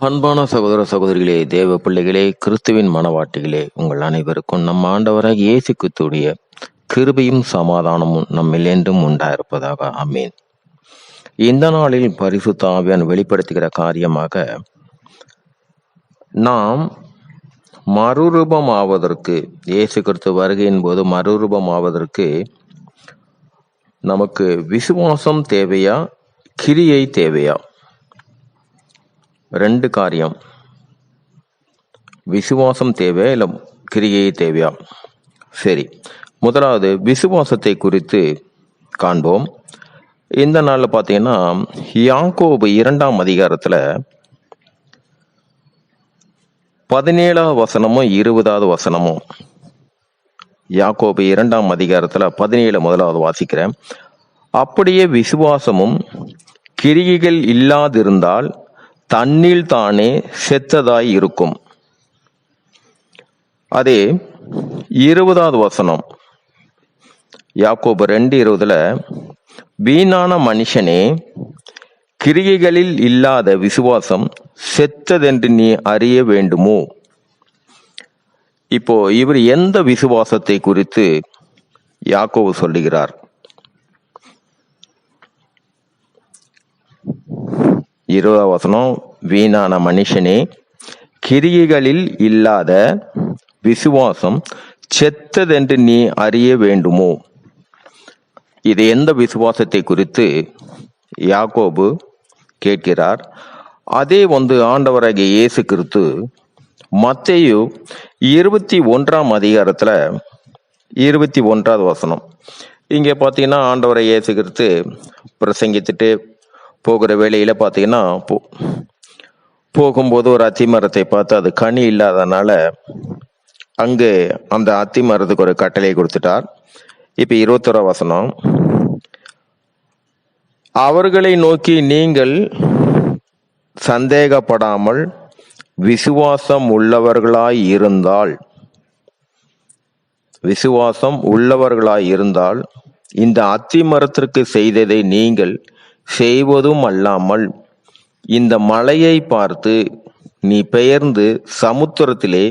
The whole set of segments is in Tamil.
அன்பான சகோதர சகோதரிகளே தேவ பிள்ளைகளே கிறிஸ்துவின் மனவாட்டிகளே உங்கள் அனைவருக்கும் நம் ஆண்டவராக இயேசு கிறிஸ்துடைய கிருபையும் சமாதானமும் நம்மில் என்றும் உண்டாயிருப்பதாக. அமேன் இந்த நாளில் பரிசு தாவியான் வெளிப்படுத்துகிற காரியமாக நாம் மறுரூபமாவதற்கு இயேசு கிறிஸ்து வருகையின் போது மறுரூபமாவதற்கு நமக்கு விசுவாசம் தேவையா கிரியை தேவையா? ரெண்டு காரியம். விசுவாசம் தேவையா இல்லை கிரியை தேவையா? சரி. முதலாவது விசுவாசத்தை குறித்து காண்போம். இந்த நாளில் பார்த்தீங்கன்னா யாங்கோபு இரண்டாம் அதிகாரத்தில் பதினேழாவது வசனமும் இருபதாவது வசனமும். யாக்கோபு இரண்டாம் அதிகாரத்தில் பதினேழு முதலாவது வாசிக்கிறேன். அப்படியே விசுவாசமும் கிரிகைகள் இல்லாதிருந்தால் தன்னில் தானே செத்ததாய் இருக்கும் அதே இருபதாவது வசனம். யாக்கோபு ரெண்டு இருபதுல வீணான மனுஷனே கிரிகைகளில் இல்லாத விசுவாசம் செத்ததென்று நீ அறிய வேண்டுமோ? இப்போ இவர் எந்த விசுவாசத்தை குறித்து யாக்கோவு சொல்லுகிறார்? இருபதாம் வசனம் வீணான மனுஷனே கிரியைகளில் இல்லாத விசுவாசம் செத்ததென்று நீ அறிய வேண்டுமோ? இது எந்த விசுவாசத்தை குறித்து யாக்கோபு கேட்கிறார்? அதே வந்து ஆண்டவராகிய இயேசு கிறிஸ்து மத்தையு இருபத்தி ஒன்றாம் அதிகாரத்தில் இருபத்தி ஒன்றாவது வசனம். இங்கே பார்த்தீங்கன்னா ஆண்டவரை இயேசு கிறிஸ்து பிரசங்கித்துட்டு போகிற வேலையில் பார்த்தீங்கன்னா போ போகும்போது ஒரு அத்தி மரத்தை பார்த்து அது கனி இல்லாதனால அங்கு அந்த அத்தி மரத்துக்கு ஒரு கட்டளை கொடுத்துட்டார். இப்போ இருபத்தோரா வசனம். அவர்களை நோக்கி நீங்கள் சந்தேகப்படாமல் விசுவாசம் உள்ளவர்களாய் இருந்தால் விசுவாசம் உள்ளவர்களாய் இருந்தால் இந்த அத்தி மரத்திற்கு செய்ததை நீங்கள் செய்வதும் அல்லாமல் இந்த மலையை பார்த்து நீ பெயர்ந்து சமுத்திரத்திலே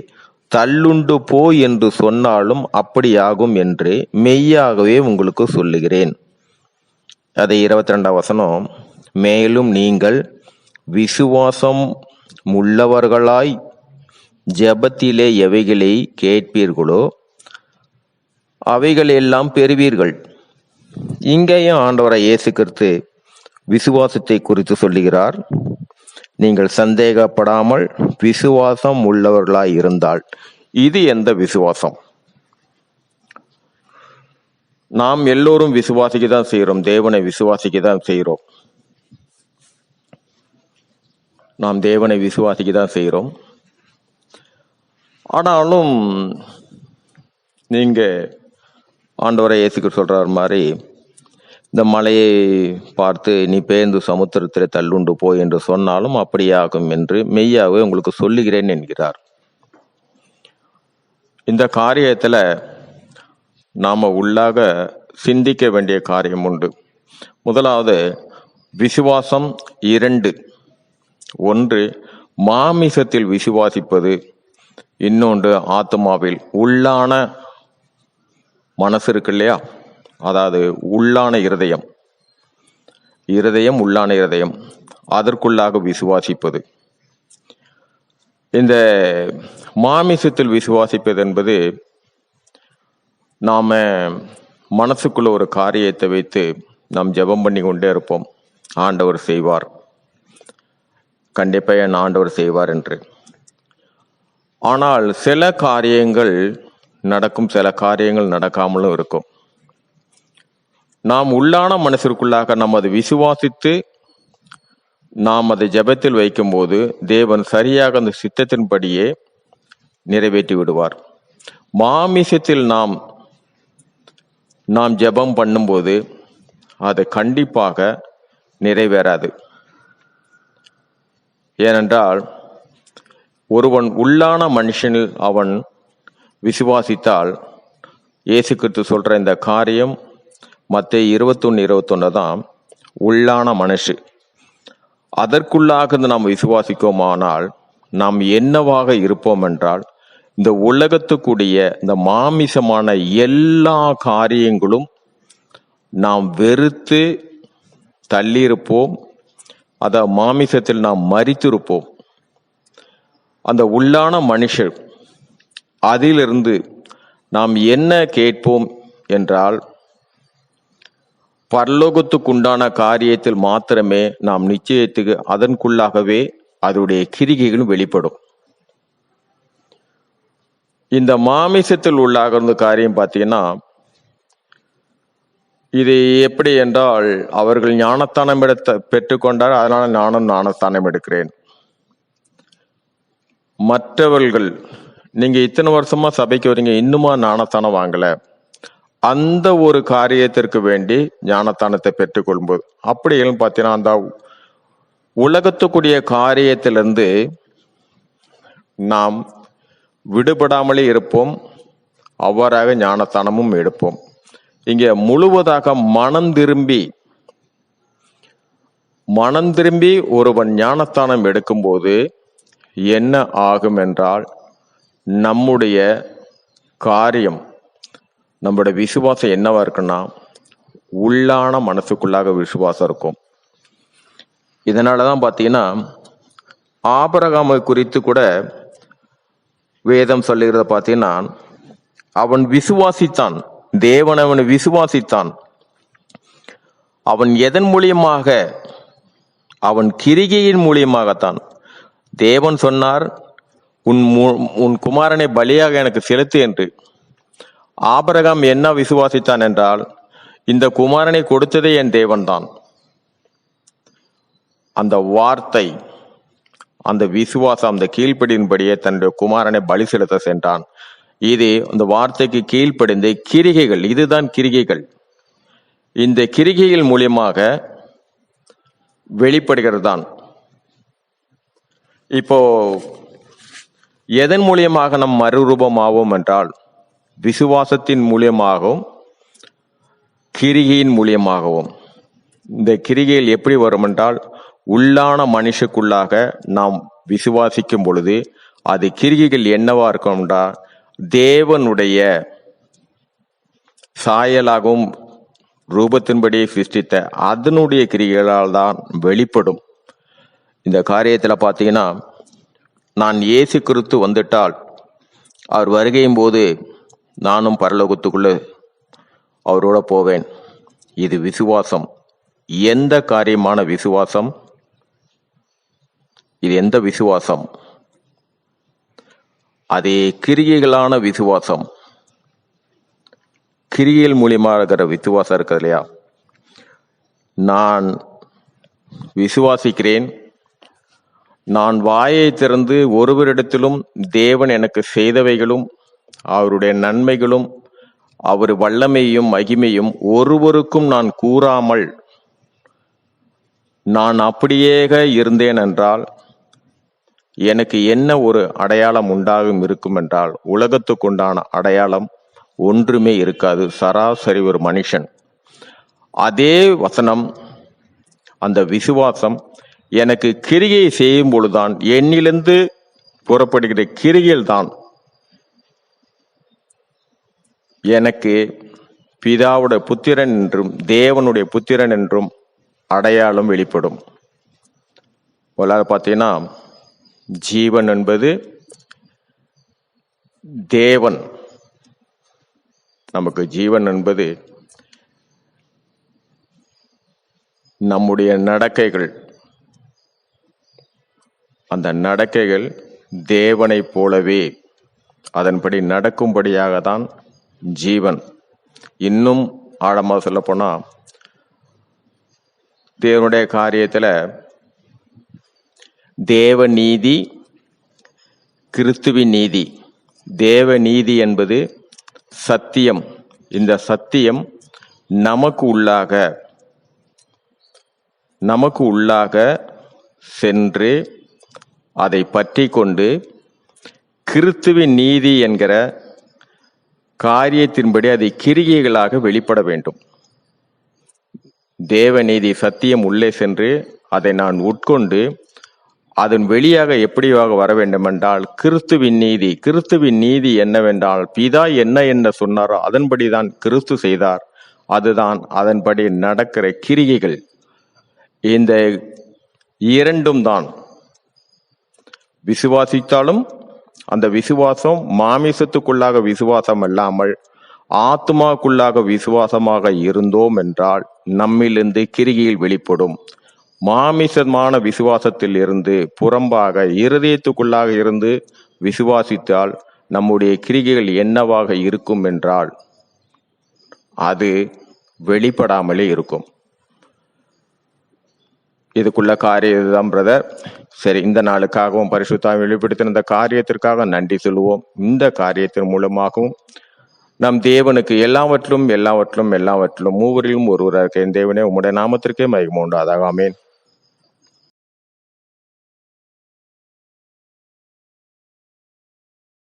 தள்ளுண்டு போ என்று சொன்னாலும் அப்படியாகும் என்று மெய்யாகவே உங்களுக்கு சொல்லுகிறேன். அதை இருபத்தி ரெண்டாம் வசனம் மேலும் நீங்கள் விசுவாசம் உள்ளவர்களாய் ஜெபத்திலே எவைகளை கேட்பீர்களோ அவைகள் எல்லாம் பெறுவீர்கள். இங்கேயும் ஆண்டவரை இயேசு கிறிஸ்து விசுவாசத்தை குறித்து சொல்லுகிறார். நீங்கள் சந்தேகப்படாமல் விசுவாசம் உள்ளவர்களாய் இருந்தால் இது எந்த விசுவாசம்? நாம் எல்லோரும் விசுவாசிக்க தான் செய்கிறோம். தேவனை விசுவாசிக்க தான் செய்கிறோம். நாம் தேவனை விசுவாசிக்க தான் செய்கிறோம். ஆனாலும் நீங்கள் ஆண்டவரை இயேசுக்கு சொல்கிறார் மாதிரி இந்த மலையை பார்த்து நீ பேந்து சமுத்திரத்தில் தள்ளுண்டு போ என்று சொன்னாலும் அப்படியாகும் என்று மெய்யாகவே உங்களுக்கு சொல்லுகிறேன் என்கிறார். இந்த காரியத்தில் நாம் உள்ளாக சிந்திக்க வேண்டிய காரியம் உண்டு. முதலாவது விசுவாசம் இரண்டு. ஒன்று மாமிசத்தில் விசுவாசிப்பது. இன்னொன்று ஆத்மாவில் உள்ளான மனசு இருக்கு இல்லையா? அதாவது உள்ளான இருதயம். இருதயம் உள்ளான இருதயம். அதற்குள்ளாக விசுவாசிப்பது. இந்த மாமிசத்தில் விசுவாசிப்பது என்பது நாம் மனசுக்குள்ள ஒரு காரியத்தை வைத்து நாம் ஜெபம் பண்ணி கொண்டே இருப்போம். ஆண்டவர் செய்வார். கண்டிப்பாக என் ஆண்டவர் செய்வார் என்று. ஆனால் சில காரியங்கள் நடக்கும் சில காரியங்கள் நடக்காமலும் இருக்கும். நாம் உள்ளான மனசிற்குள்ளாக நாம் அதை விசுவாசித்து நாம் அதை ஜெபத்தில் வைக்கும்போது தேவன் சரியாக அந்த சித்தத்தின்படியே நிறைவேற்றி விடுவார். மாமிசத்தில் நாம் நாம் ஜெபம் பண்ணும்போது அது கண்டிப்பாக நிறைவேறாது. ஏனென்றால் ஒருவன் உள்ளான மனுஷனில் அவன் விசுவாசித்தால் இயேசு கிறிஸ்து சொல்கிற இந்த காரியம் மத்திய இருபத்தொன்று இருபத்தொன்னு தான் உள்ளான மனுஷு. அதற்குள்ளாக நாம் விசுவாசிக்கோமானால் நாம் என்னவாக இருப்போம் என்றால் இந்த உலகத்துக்குரிய இந்த மாமிசமான எல்லா காரியங்களும் நாம் வெறுத்து தள்ளியிருப்போம். அதை மாமிசத்தில் நாம் மறித்திருப்போம். அந்த உள்ளான மனுஷர் அதிலிருந்து நாம் என்ன கேட்போம் என்றால் பரலோகத்துக்குண்டான காரியத்தில் மாத்திரமே நாம் நிச்சயத்துக்கு அதற்குள்ளாகவே அதனுடைய கிரிகைகளும் வெளிப்படும். இந்த மாமிசத்தில் உள்ளாக காரியம் பார்த்தீங்கன்னா இது எப்படி என்றால் அவர்கள் ஞானத்தானம் எடுத்த பெற்றுக்கொண்டார் அதனால நானும் ஞானஸ்தானம் எடுக்கிறேன். மற்றவர்கள் நீங்க இத்தனை வருஷமா சபைக்கு வரீங்க இன்னுமா ஞானஸ்தானம் வாங்கலை? அந்த ஒரு காரியத்திற்கு வேண்டி ஞானத்தானத்தை பெற்றுக்கொள்ளும்போது அப்படி பார்த்தீங்கன்னா அந்த உலகத்துக்குரிய காரியத்திலிருந்து நாம் விடுபடாமலே இருப்போம். அவ்வாறாக ஞானத்தானமும் எடுப்போம். இங்கே முழுவதாக மனம் திரும்பி மனம் திரும்பி ஒருவன் ஞானத்தானம் எடுக்கும்போது என்ன ஆகும் என்றால் நம்முடைய காரியம் நம்மளோட விசுவாசம் என்னவா இருக்குன்னா உள்ளான மனசுக்குள்ளாக விசுவாசம் இருக்கும். இதனால தான் பார்த்தீங்கன்னா ஆபரகாமை குறித்து கூட வேதம் சொல்லுகிறத பார்த்தீங்கன்னா அவன் விசுவாசித்தான். தேவன் அவனை விசுவாசித்தான். அவன் எதன் மூலியமாக? அவன் கிரிகையின் மூலியமாகத்தான். தேவன் சொன்னார் உன் மு- உன் குமாரனை பலியாக எனக்கு செலுத்து என்று. ஆபரகம் என்ன விசுவாசித்தான் என்றால் இந்த குமாரனை கொடுத்ததே என் தேவன்தான். அந்த வார்த்தை அந்த விசுவாசம் அந்த கீழ்ப்படியின்படியே தன்னுடைய குமாரனை பலி செலுத்த சென்றான். இது அந்த வார்த்தைக்கு கீழ்ப்படிந்த கிரிகைகள் இதுதான் கிரிகைகள். இந்த கிரிகைகள் மூலியமாக வெளிப்படுகிறது தான் இப்போ எதன் மூலியமாக நம் மறுரூபம் ஆவோம் என்றால் விசுவாசத்தின் மூலியமாகவும் கிரிகையின் மூலியமாகவும். இந்த கிரிகையில் எப்படி வரும் என்றால் உள்ளான மனுஷக்குள்ளாக நாம் விசுவாசிக்கும் பொழுது அது கிரிகைகள் என்னவா இருக்கும் என்றால் தேவனுடைய சாயலாகவும் ரூபத்தின்படி சிருஷ்டித்த அதனுடைய கிரிகைகளால் தான் வெளிப்படும். இந்த காரியத்தில் பார்த்தீங்கன்னா நான் இயேசு கிறிஸ்து வந்துட்டால் அவர் வருகையும் போது நானும் பரலோகத்துக்குள்ளே அவரோட போவேன். இது விசுவாசம். எந்த காரியமான விசுவாசம்? இது எந்த விசுவாசம்? அதே கிரியைகளான விசுவாசம். கிரியைகள் மூலியமாக இருக்கிற விசுவாசம் இருக்குது இல்லையா? நான் விசுவாசிக்கிறேன். நான் வாயை திறந்து ஒருவரிடத்திலும் தேவன் எனக்கு செய்தவைகளும் அவருடைய நன்மைகளும் அவர் வல்லமையும் மகிமையும் ஒருவருக்கும் நான் கூறாமல் நான் அப்படியேக இருந்தேன் என்றால் எனக்கு என்ன ஒரு அடையாளம் உண்டாகும் இருக்கும் என்றால் உலகத்துக்குண்டான அடையாளம் ஒன்றுமே இருக்காது. சராசரி ஒரு மனுஷன். அதே வசனம் அந்த விசுவாசம் எனக்கு கிரியை செய்யும் பொழுதுதான் என்னிலிருந்து புறப்படுகிற கிரியில் தான் எனக்கு பிதாவுடைய புத்திரன் என்றும் தேவனுடைய புத்திரன் என்றும் அடையாளம் வெளிப்படும். முதலாவது பார்த்தீங்கன்னா ஜீவன் என்பது தேவன். நமக்கு ஜீவன் என்பது நம்முடைய நடக்கைகள். அந்த நடக்கைகள் தேவனைப் போலவே அதன்படி நடக்கும்படியாக தான் ஜீவன். இன்னும் ஆழமாக சொல்லப்போனால் தேவனுடைய காரியத்தில் தேவ நீதி கிறிஸ்துவின் நீதி. தேவ நீதி என்பது சத்தியம். இந்த சத்தியம் நமக்கு உள்ளாக நமக்கு உள்ளாக சென்று அதை பற்றி கொண்டு கிறிஸ்துவின் நீதி என்கிற காரியத்தின்படி அதை கிரிகைகளாக வெளிப்பட வேண்டும். தேவநீதி சத்தியம் உள்ளே சென்று அதை நான் உட்கொண்டு அதன் வெளியாக எப்படியாக வர வேண்டுமென்றால் கிறிஸ்துவின் நீதி கிறிஸ்துவின் நீதி என்னவென்றால் பிதா என்ன என்ன சொன்னாரோ அதன்படிதான் கிறிஸ்து செய்தார். அதுதான் அதன்படி நடக்கிற கிரிகைகள் இந்த இரண்டும் தான். விசுவாசித்தாலும் அந்த விசுவாசம் மாமிசத்துக்குள்ளாக விசுவாசம் அல்லாமல் ஆத்மாக்குள்ளாக விசுவாசமாக இருந்தோம் என்றால் நம்மிலிருந்து கிரிகையில் வெளிப்படும். மாமிசமான விசுவாசத்தில் இருந்து புறம்பாக இருதயத்துக்குள்ளாக இருந்து விசுவாசித்தால் நம்முடைய கிரிகைகள் என்னவாக இருக்கும் என்றால் அது வெளிப்படாமலே இருக்கும். இதுக்குள்ள காரியம் இதுதான் பிரதர் சரி இந்த நாளுக்காகவும் பரிசுத்தாவை வெளிப்படுத்தின இந்த காரியத்திற்காக நன்றி சொல்லுவோம். இந்த காரியத்தின் மூலமாகவும் நம் தேவனுக்கு எல்லாவற்றிலும் எல்லாவற்றிலும் எல்லாவற்றிலும் மூவரிலும் ஒருவராக என் தேவனே உம்முடைய நாமத்திற்கே மயக்கம் உண்டாதாக ஆமென்.